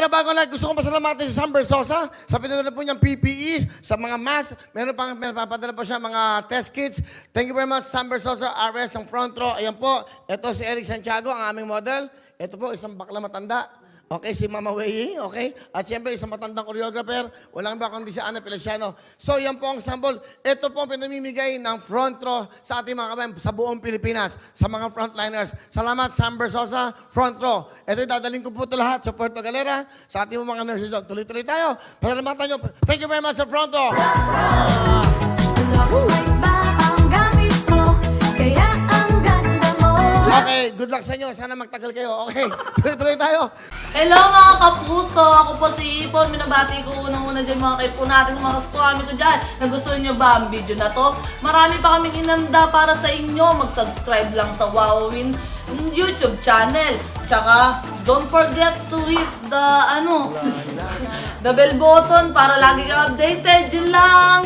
Pero bago lang, gusto kong pasalamatan si Sam Bersosa sa pinadala po niyang PPE, sa mga mask. Meron pang meron papadala po siya mga test kits. Thank you very much, Sam Bersosa, RS ng front row. Ayan po, ito si Eric Santiago, ang aming model. Ito po, isang bakla matanda. Okay, si Mama Wei, okay? At siyempre, isang matandang choreographer. Walang ba kundi si Ana Feliciano. So, yan po ang sample. Ito po ang pinamimigay ng front row sa ating mga kabayan sa buong Pilipinas, sa mga frontliners. Salamat, Sam Bersosa, front row. Ito, dadaling ko po ito lahat sa Puerto Galera, sa ating mga nurses. Tuloy-tuloy tayo. Pasalamatan nyo. Thank you very much sa front row. Looks sa inyo. Sana magtagal kayo. Okay, tuloy-tuloy tayo. Hello mga kapuso! Ako po si Ipon. Minabati ko unang-una dyan mga kaipo natin, mga squammy ko dyan. Nagustuhan nyo ba ang video na to? Marami pa kaming inanda para sa inyo. Mag-subscribe lang sa Wowin YouTube channel. Tsaka, don't forget to hit the, ano, the bell button para lagi kang updated. Yun lang!